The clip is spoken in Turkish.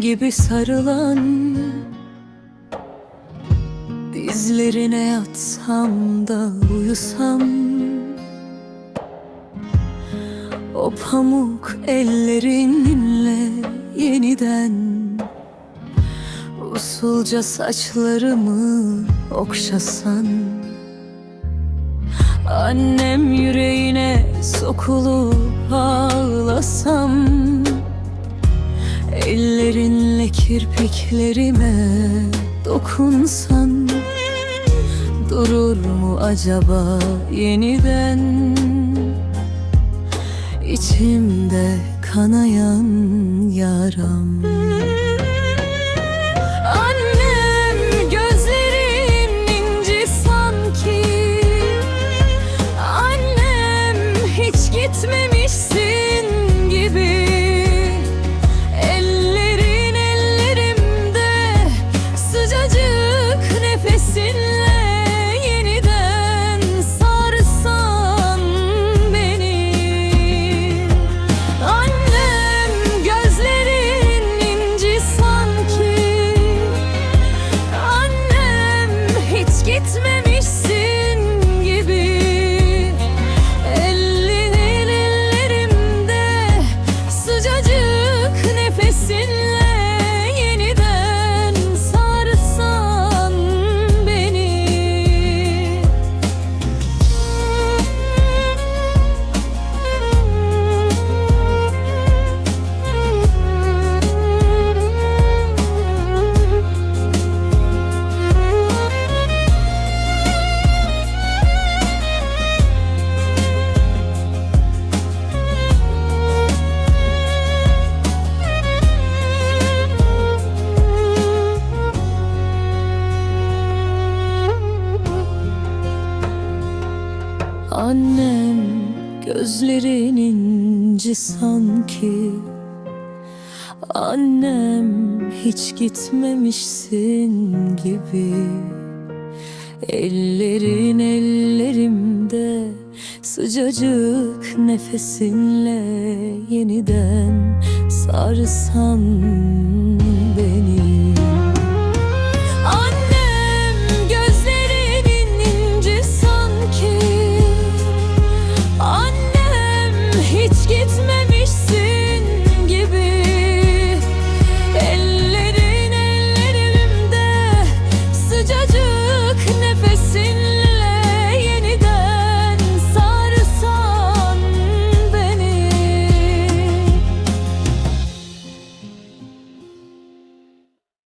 gibi sarılan. Dizlerine yatsam da uyusam. O pamuk ellerinle yeniden Usulca saçlarımı okşasan. Annem yüreğine sokulup ağlasam Ellerinle kirpiklerime dokunsan Durur mu acaba yeniden İçimde kanayan yaram Annem gözlerin inci sanki. Annem hiç gitmemişsin gibi. Ellerin ellerimde sıcacık nefesinle yeniden sarsan